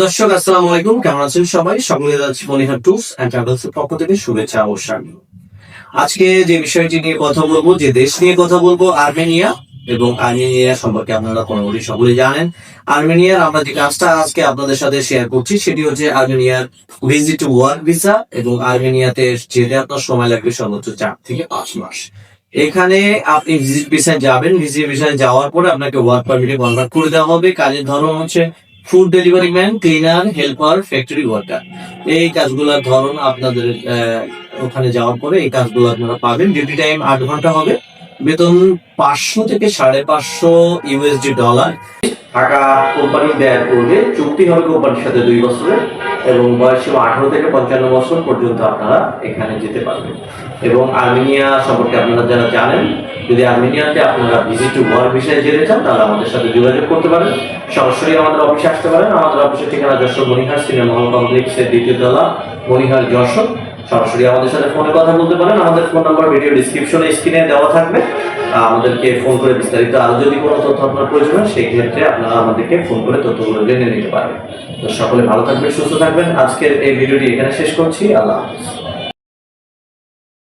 দর্শক, আসসালামু আলাইকুম। কেমন আছেন সবাই? সকলে যাচ্ছি মনিহার ট্যুরস অ্যান্ড ট্রাভেলস এর পক্ষ থেকে শুভেচ্ছা ও স্বাগত। আজকে যে বিষয়টি নিয়ে কথা বলব, যে দেশ নিয়ে কথা বলব, আর্মেনিয়া এবং আর্মেনিয়া সম্পর্কে আপনারা কোনোমটি সকলে জানেন। আর্মেনিয়ার আমরা যে কাজটা আজকে আপনাদের সাথে শেয়ার করছি, সেটি হচ্ছে আর্মেনিয়ার ভিজিট ওয়ার্ক ভিসা এবং আর্মেনিয়াতে যেতে আপনার সময় লাগবে সর্বোচ্চ চার থেকে পাঁচ মাস। এখানে আপনি ভিজিট ভিসায় যাবেন। ভিজিট ভিসায় যাওয়ার পরে আপনাকে ওয়ার্ক পারমিটে কনভার্ট করে দেওয়া হবে। কাজের ধরন হচ্ছে food delivery man cleaner helper factory worker এই কাজগুলোর ধরন আপনাদের ওখানে যাওয়ার পরে এই কাজগুলো আপনারা পাবেন। ডিউটি টাইম আট ঘণ্টা হবে। বেতন পাঁচশো থেকে সাড়ে পাঁচশো ইউএসডি ডলার টাকা কোম্পানি ব্যয় করবে চুক্তি হবে কোম্পানির সাথে দুই বছরের এবং বয়স সীমা আঠারো থেকে পঞ্চান্ন বছর পর্যন্ত আপনারা এখানে যেতে পারবেন। এবং আর্মেনিয়া সম্পর্কে আপনারা যারা জানেন, যদি আর্মেনিয়াতে আপনারা ভিজিট টু ওয়ার্ক বিষয়ে যেতে চান, তাহলে আমাদের সাথে যোগাযোগ করতে পারেন। সরাসরি আমাদের অফিসে আসতে পারেন। আমাদের অফিসের ঠিকানা যশোর মনিহার সিনেমা হল কমপ্লেক্সের দ্বিতীয় তলা মনিহার যশোর। সরাসরি আমাদের সাথে ফোনে কথা বলতে পারেন। আমাদের ফোন নাম্বার ভিডিও ডিসক্রিপশনে স্ক্রিনে দেওয়া থাকবে। আমাদেরকে ফোন করে বিস্তারিত আরও যদি কোনো তথ্য আপনার প্রয়োজন হয় সেই ক্ষেত্রে আপনারা আমাদেরকে ফোন করে তথ্যগুলো জেনে নিতে পারবেন তো সকলে ভালো থাকবেন, সুস্থ থাকবেন। আজকের এই ভিডিওটি এখানে শেষ করছি। আল্লাহ হাফিজ।